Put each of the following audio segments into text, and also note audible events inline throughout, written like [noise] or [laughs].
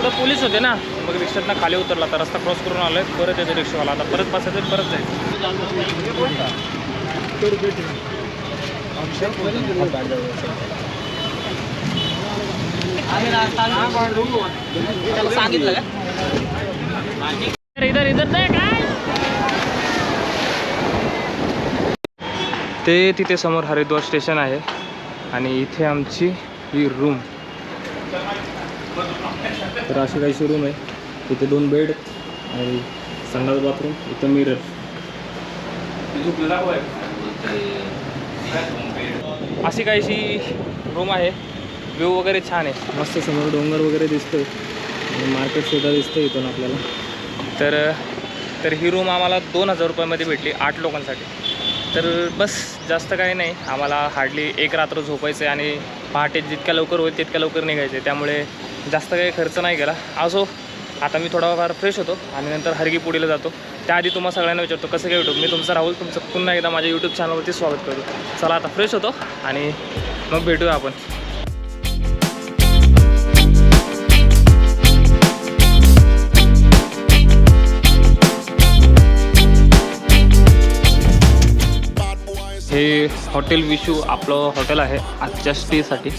पुढं पोलीस होते ना मग रिक्षातनं खाली उतरला आता रस्ता क्रॉस करून आलोय परत येतो रिक्षावाला. आता परत बसायचं परत जायचं. सांगितलं का इधर इधर नाही काय ते तिथे समोर हरिद्वार स्टेशन आहे आणि इथे आमची ही रूम तर अशी काहीशी रूम आहे. इथे दोन बेड आणि संडास बाथरूम इथं मिरर अशी काहीशी रूम आहे. व्ह्यू वगैरे छान आहे. मस्त समोर डोंगर वगैरे दिसतोय. आणि मार्केटसुद्धा दिसतं इथून आपल्याला. तर तर ही रूम आम्हाला दोन हजार रुपयामध्ये भेटली आठ लोकांसाठी. तर बस जास्त काही नाही. आम्हाला हार्डली एक रात्र झोपायचं आहे आणि पहाटे जितक्या लवकर होईल तितक्या लवकर निघायचं आहे त्यामुळे जास्त काही खर्च नाही केला. असो आता मी थोडाफार फ्रेश होतो आणि नंतर हरगी पुढीला जातो. त्याआधी तुम्हाला सगळ्यांना विचारतो कसं काय यूट्यूब मी तुमचं राहुल तुमचं पुन्हा एकदा माझ्या यूट्यूब चॅनलवरती स्वागत करतो. चला आता फ्रेश होतो आणि मग भेटूया आपण. हे हॉटेल विशू आपलं हॉटेल आहे आजच्या स्टेसाठी.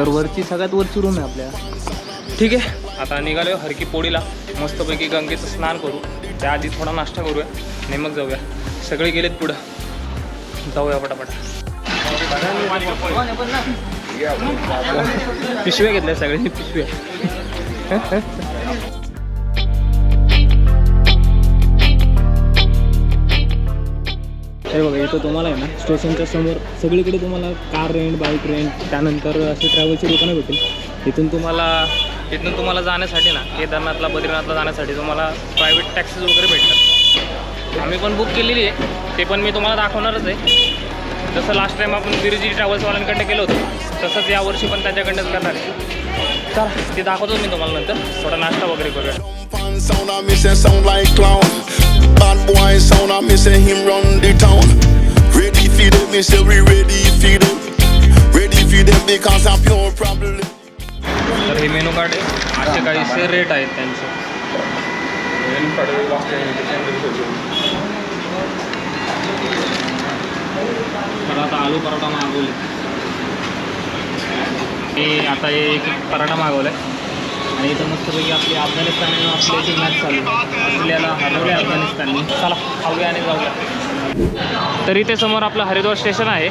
तर वरची सगळ्यात वरची रूम आहे आपल्या. ठीक आहे. आता निघालो हरकी पोळीला. मस्तपैकी गंगेचं स्नान करू. त्याआधी थोडा नाश्ता करूया आणि मग जाऊया. सगळे गेलेत पुढं. जाऊया पटापट. पिशव्या घेतल्या सगळ्यांनी पिशव्या. [laughs] हे बघा इथं तुम्हाला आहे ना स्टेशनच्या समोर सगळीकडे तुम्हाला कार रेंट बाईक रेंट त्यानंतर असे ट्रॅव्हलची दुकानं भेटेल. इथून तुम्हाला इथून तुम्हाला जाण्यासाठी ना केदारनाथला बद्रीनाथला जाण्यासाठी तुम्हाला प्रायव्हेट टॅक्सीज वगैरे भेटतात. आम्ही पण बुक केलेली आहे. ते पण मी तुम्हाला दाखवणारच आहे. जसं लास्ट टाईम आपण बिरजी ट्रॅव्हल्सवाल्यांकडनं केलं होतं तसंच यावर्षी पण त्याच्याकडनंच करणार आहे. चला ते दाखवतो मी तुम्हाला नंतर. थोडा नाश्ता वगैरे करूया. Bad boy sound, I me say him run the town. Ready for them, me say we ready for them. Ready for them because I'm pure problem. तर हे मेनू कार्ड आहे असे काहीसे रेट आहेत त्यांचे मला आता आलू पराठा मागवले हे आता एक पराठा मागवला आहे आणि इथं मस्तपैकी आपली अफगाणिस्तान आणि ऑस्ट्रेलियाची मॅच चालू आहे. ऑस्ट्रेलियाला हरवले अफगाणिस्तानने. चला खाऊया आणि जाऊया. तर इथे समोर आपलं हरिद्वार स्टेशन आहे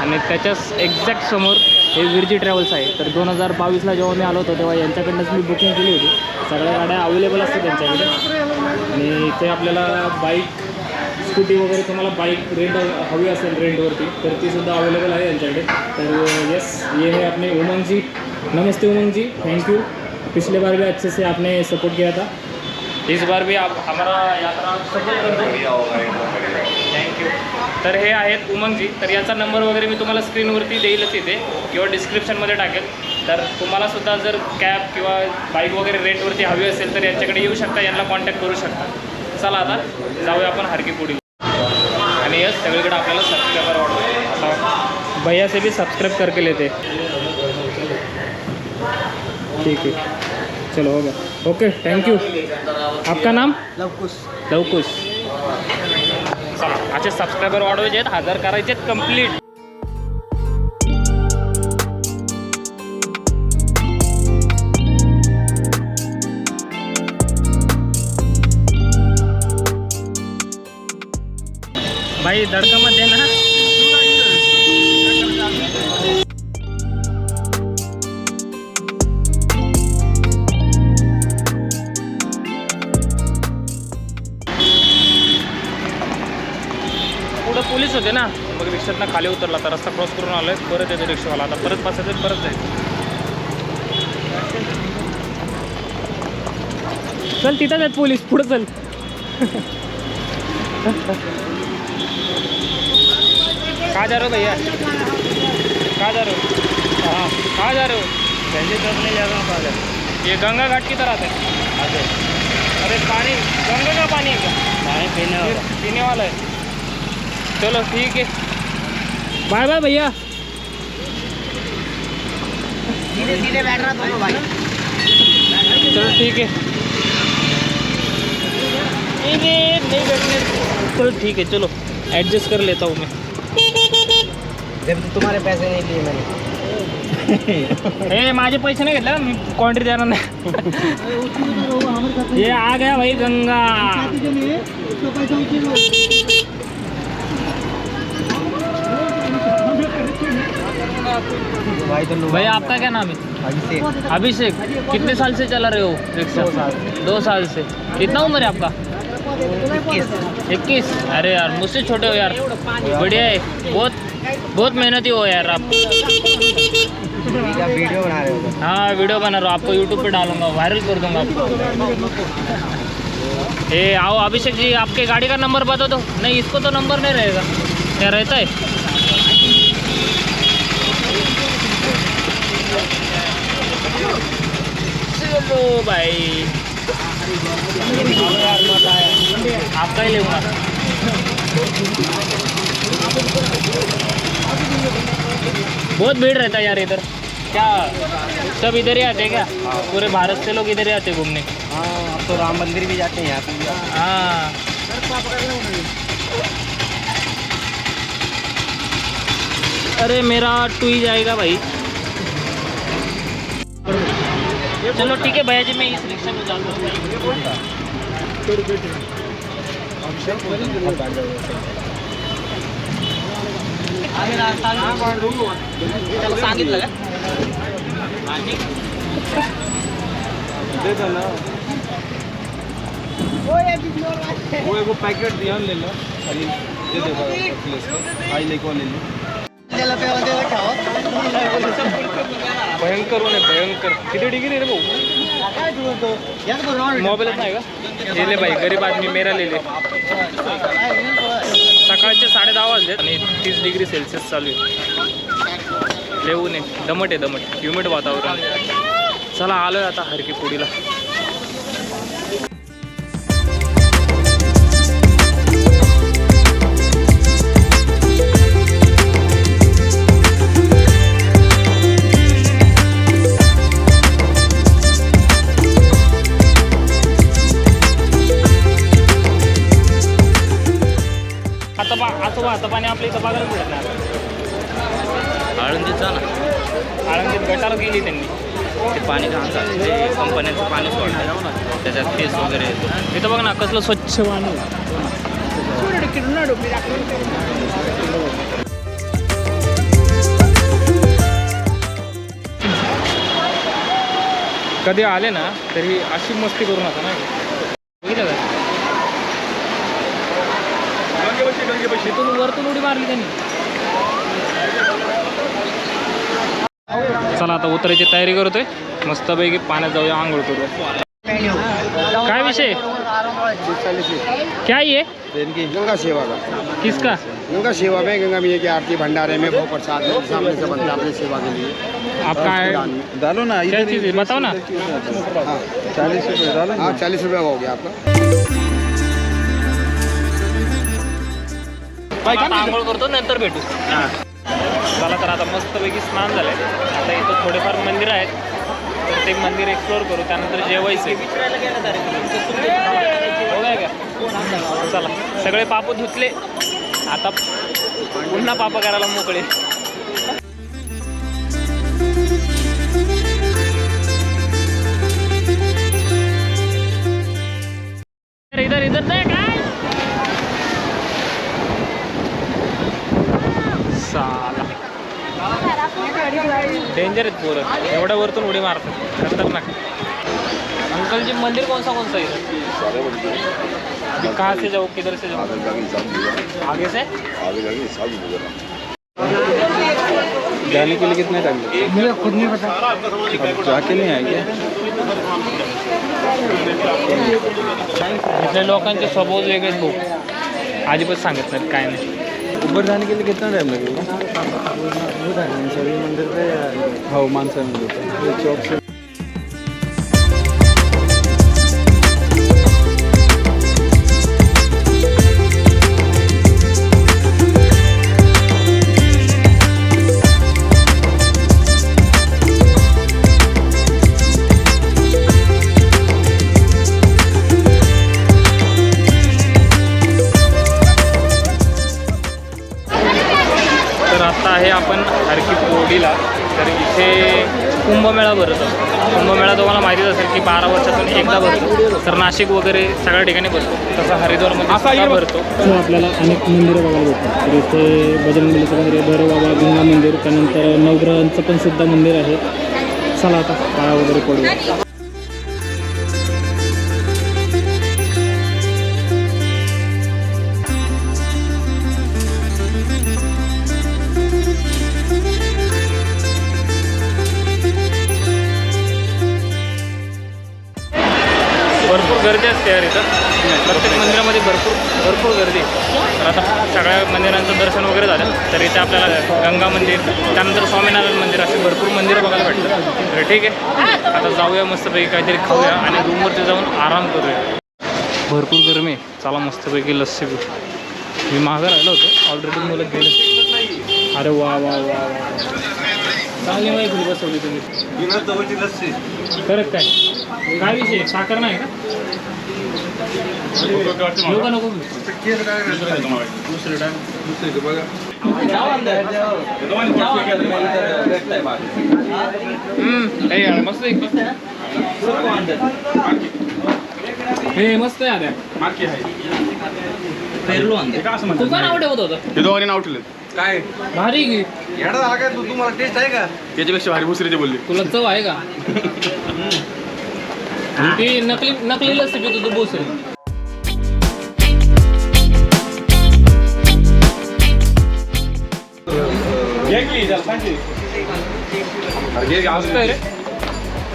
आणि त्याच्याच एक्झॅक्ट समोर हे विरजी ट्रॅव्हल्स आहे. तर दोन हजार बावीसला जेव्हा मी आलो होतो तेव्हा यांच्याकडनंच मी बुकिंग केली होती. सगळ्या गाड्या अवेलेबल असतात त्यांच्याकडे. आणि इथे आपल्याला बाईक स्कूटी वगैरे तुम्हाला बाईक रेंट हवी असेल रेंटवरती तर ती सुद्धा अवेलेबल आहे यांच्याकडे. तर यस ये है आपले उमंगजी. नमस्ते उमंगजी. थँक्यू पिछले बार भी अच्छे से आपने सपोर्ट किया था। इस बार भी आप हमारा यात्रा सफल कर दो थँक्यू तर हे आहेत उमंगजी तर याचा नंबर वगैरे मी तुम्हाला स्क्रीनवरती देईलच इथे किंवा डिस्क्रिप्शनमध्ये टाकेल. तर तुम्हाला सुद्धा जर कॅब किंवा बाईक वगैरे रेंटवरती हवी असेल तर यांच्याकडे येऊ शकता यांना कॉन्टॅक्ट करू शकता. चला आता जाऊया आपण हरकी पुढील आणि यस सगळीकडे आपल्याला सबस्क्रायबर वाढवतो आता भैया से भी सब्सक्राइब करके लेते. ठीक है चलो हो गया। ओके थैंक यू आपका नाम? लवकुश। लवकुश। असे सबस्क्रायबर वाढवायचे आहेत हजार करायचे आहेत कंप्लीट भाई दडकामध्ये ना पोलीस होते ना. मग रिक्षातनं खाली उतरला आता रस्ता क्रॉस करून आलोय परत येतो रिक्षावाला. आता परत बसायचं परत जायचं. चल तिथंच आहेत पोलीस. पुढं चल. कहाँ जा रहे हो भैया? कहाँ जा रहे हो? हाँ कहाँ जा रहे हो? त्यांची तरफ नाही जागा पाहिजे ये गंगा घाट की तरफ है अरे पानी गंगा का पानी है क्या पाणी पिणं पीने वाला है चलो ठीक है। बाय बाय भैया। सीधे सीधे बैठ रहा दोनों भाई। चलो ठीक है। ठीक है नहीं बैठने चलो ठीक है चलो एडजस्ट कर लेता हूँ मैं। जब तुम्हारे पैसे नहीं लिए मैंने। [laughs] ए माझे पैसे नाही घेतले मी क्वांटिटी देणार नाही ये आ गया भाई गंगा। भाई तो भाई आपका क्या नाम है? अभिषेक। कितने साल से चला रहे हो? रिक्शा दो साल। दो साल से। कितना उम्र है आपका? इक्कीस। अरे यार मुझसे छोटे हो यार। बढ़िया है। बहुत बहुत मेहनती हो यार आप। वीडियो बना रहे हो हाँ वीडियो बना रहा हूँ। आपको यूट्यूब पे डालूँगा वायरल कर दूँगा आपको। ए आओ अभिषेक जी आपके गाड़ी का नंबर बता दो। नहीं इसको तो नंबर नहीं रहेगा। क्या रहता है? चलो भाई। आपका ही लेऊँगा बहुत भीड़ रहता है यार इधर। क्या? सब इधर ही आते हैं क्या? पूरे भारत से लोग इधर ही आते हैं घूमने। हाँ तो राम मंदिर भी जाते हैं यहाँ पे हाँ। अरे मेरा टू ही जाएगा भाई। चलो, ठीक है भैया जी, मैं इस रिक्शा में सांगितलं का वो एगो पैकेट दिया, ले लो। खाली दे आई लेको ले लो। भयंकर ऊन आहे भयंकर किती डिग्री रे भाऊ? मोबाईलच नाही. का? गेले बाई गरीब आदमी मेरा लिहिले सकाळचे साडे दहा वाजलेत आणि तीस डिग्री सेल्सिअस चालू आहे. लय ऊन आहे. दमट आहे दमट. ह्युमिड वातावरण. चला आलोय आता हरकी पुडीला आपल्या इथं बघायला मिळत नाही आळंदीचा ना. आळंदीत गटार गेली त्यांनी. ते पाणी झालं ते कंपन्यांचं पाणी सोडलं त्याच्यात केस वगैरे येतो. इथं बघ ना कसलं स्वच्छ पाणी कधी आले ना तरी अशी मस्ती करू नका ना. बघितलं का? तिथून वरतून उडी मारली त्यांनी. चला आता उतरायची तयारी करतोय. मस्तपैकी पाण्यात जाऊया आंघोळ करूया. काय विषय? क्या ये? गंगा सेवा का? किसका? गंगा सेवा में गंगा मैया की आरती भंडारे में बहुत प्रसाद है, सामने से बनता है अपनी सेवा के लिए। आपका है? डालो ना है बताओ ना। हाँ। चालीस रुपये डालो हाँ चालीस रुपये हो गया आपका। आता आंघोळ करतो नंतर भेटू. चला तर आता मस्तपैकी स्नान झालंय आता इथं थोडेफार मंदिर आहेत. तर ते मंदिर एक्सप्लोर करू त्यानंतर जेवायचं चला सगळे पाप धुतले. आता पुन्हा पाप करायला मोकळे. इधर इधर नाही काय साला डेंजर आहेत पोरं. एवढ्या वरतून उडी मारतात. खतरनाक. अंकल जी मंदिर कौन सा कौन सा है अभी कहाँ से जाओ किधर से जाओ आगे से? जाने के लिए कितना टाइम मुझे खुद नहीं पता। अब जाके नहीं आए क्या इथल्या लोकांचे स्वभाव वेगळे आहेत भाऊ. अजिबात सांगत नाहीत काय नाही. ऊपर जाने के लिए कितना टाइम लगेगा मानसरी मंदिर पे हाँ मानसरी मंदिर. पे चौक से नाशिक वगैरे सगळ्या ठिकाणी भरतो तसा हरिद्वारमध्ये सुद्धा भरतो. आपल्याला अनेक मंदिरं बघायला भेटतात. तर इथे बजरंगबलीचं मंदिर आहे भैरव बाबा गंगा मंदिर त्यानंतर नवग्रहांचं पण सुद्धा मंदिर आहे. चला आता पाया वगैरे पडू. भरपूर गर्दी. तर आता सगळ्या मंदिरांचं दर्शन वगैरे झालं. तर इथे आपल्याला गंगा मंदिर त्यानंतर स्वामीनारायण मंदिर असे भरपूर मंदिरं बघायला भेटतात. तर ठीक आहे. आता जाऊया मस्तपैकी काहीतरी खाऊया आणि रूमवरती जाऊन आराम करूया. भरपूर गरमी आहे. चला मस्तपैकी लस्सी पिऊ. मी मागं राहिलो होतो. ऑलरेडी मुलं गेले. अरे वा वा वा वा चांगली माहिती बसवली तुम्ही. खरंच काय? काय विषय? साखर नाही का? हे मस्त आहे आहे का दोघांनी नाव ठेवलं काय भारी की येडा झाला काय तू तुम्हाला टेस्ट आहे. का त्याच्यापेक्षा भारी मुसरीचे बोलले तुला चव आहे का ती नकली नकली लस्सी पितो तू बोसरी मस्त आहे रे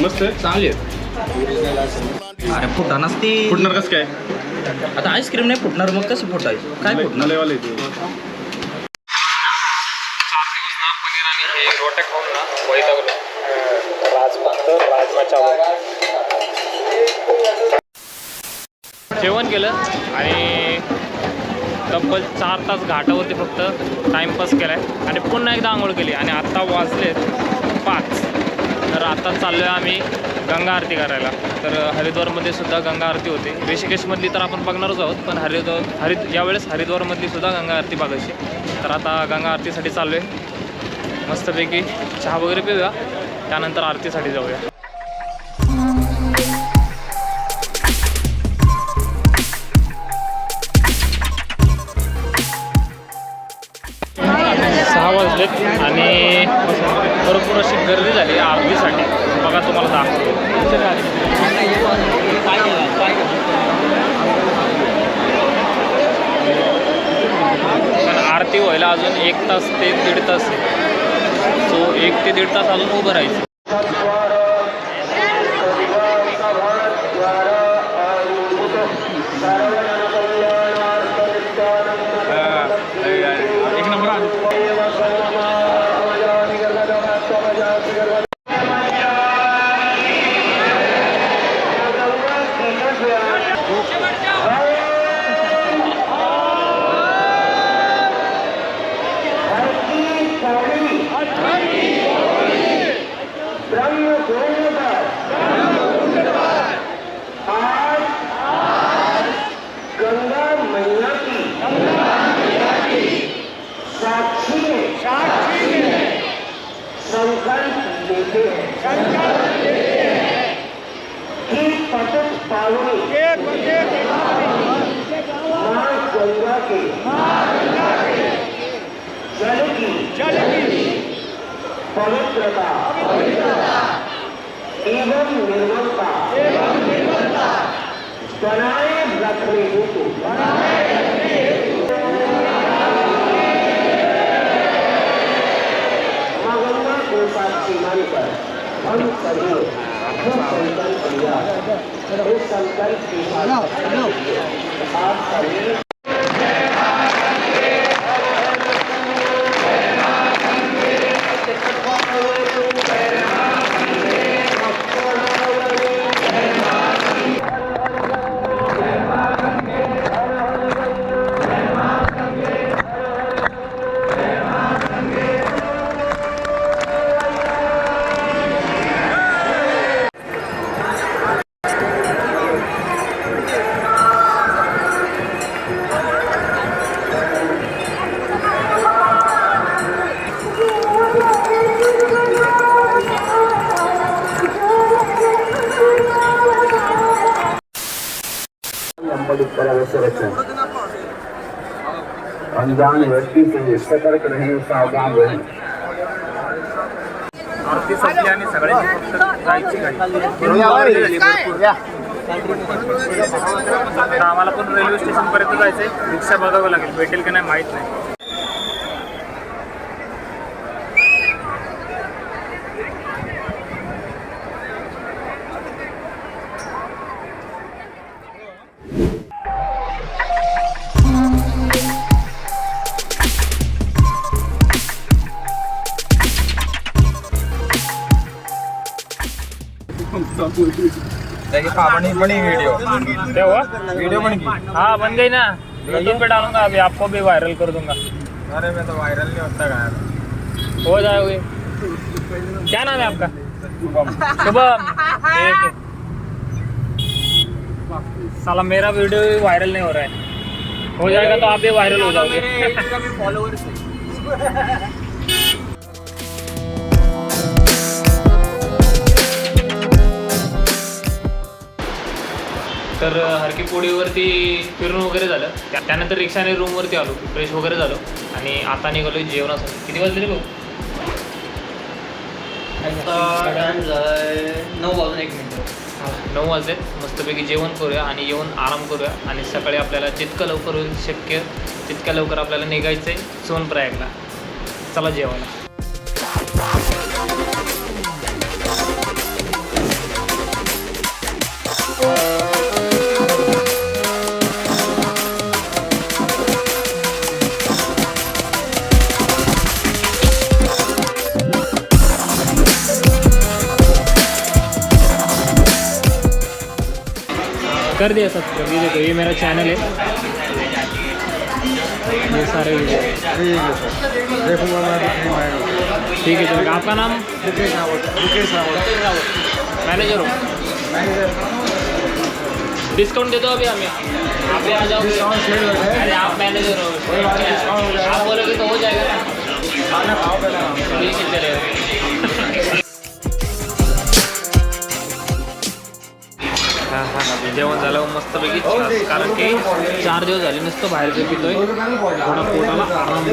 मस्त आहे चांगली आहे अरे फुटा नसती फुटणार कसं काय? आता आईस्क्रीम नाही फुटणार मग कसं फुटायचं? काय फुटणार? नलेवाले जेवण केलं आणि तब्बल चार तास घाटावरती फक्त. टाईमपास केला आहे आणि पुन्हा एकदा आंघोळ केली. आणि आत्ता वाजलेत पाच. तर आत्ता चाललो आहे आम्ही गंगा आरती करायला. तर हरिद्वारमध्ये सुद्धा गंगा आरती होते. ऋषिकेशमधली तर आपण बघणारच आहोत पण हरिद्वार हरिद यावेळेस हरिद्वारमधली सुद्धा गंगा आरती बघायची. तर आता गंगा आरतीसाठी चाललो आहे मस्तपैकी चहा वगैरे पिऊया. त्यानंतर आरतीसाठी जाऊया. गर्दी झाली आरतीसाठी बघा तुम्हाला दाखवतो. पण आरती व्हायला अजून एक तास ते दीड तास सो एक ते दीड तास अजून उभं राहायचं. No, no. अनजान व्यक्ति से सतर्क रहें सावधान रहें। आरती संपली आणि सगळ्यांची फक्त जायची गाडी. आम्हाला पण रेल्वे स्टेशन पर्यंत जायचंय. रिक्षा बघावं लागेल. भेटेल की नाही माहीत नाही. क्या हुआ? वीडियो बन गई। हाँ बन गई ना। यूट्यूब पे डालूँगा अभी आपको भी वायरल कर दूँगा। अरे मैं तो वायरल नहीं होता गाया हो जाओगे क्या नाम है आपका? शुभम। साला मेरा वीडियो भी वायरल नहीं हो रहा है। हो जाएगा तो आप भी वायरल हो जाओगे। [laughs] तर हरकी पोळीवरती फिरून वगैरे झालं. त्या- त्यानंतर रिक्षाने रूमवरती आलो फ्रेश वगैरे झालो. आणि आता निघालो जेवणासाठी. किती वाजले भाऊ? नऊ वाजून एक मिनिट. नऊ वाजले. मस्तपैकी जेवण करूया आणि येऊन आराम करूया. आणि सकाळी आपल्याला जितकं लवकर होईल शक्य तितक्या लवकर आपल्याला निघायचं आहे सोनप्रयागला. चला जेवायला. कर दिया सब्सक्राइब ये देखो, ये मेरा चैनल है। ये सारे ठीक है, चलो, आपका नाम? रावत मैनेजर हो। डिस्काउंट दे दो अभी हमें। आप आ जाओ। अरे, आप मैनेजर हो। आप बोलोगे तो हो जाएगा ना। खाना खाओ पहले ठीक है चलेगा जेवण झालं मस्तपैकी छान. कारण की चार दिवस झाले नुसतं बाहेरचं पितोय थोडा पोटाला आराम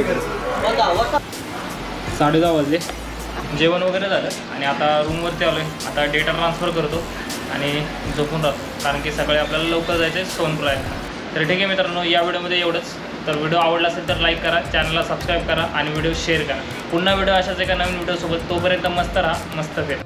साडे दहा वाजले. जेवण वगैरे झालं. आणि आता रूमवरती आलो आहे आता डेटा ट्रान्सफर करतो आणि झोपून राहतो. कारण की सकाळी आपल्याला लवकर जायचं आहे सोनपुरा तर ठीक आहे मित्रांनो या व्हिडिओमध्ये एवढंच. तर व्हिडिओ आवडला असेल तर लाईक करा चॅनलला सबस्क्राईब करा आणि व्हिडिओ शेअर करा. पुन्हा व्हिडिओ अशाच एका नवीन व्हिडिओसोबत तोपर्यंत मस्त राहा मस्त फिर.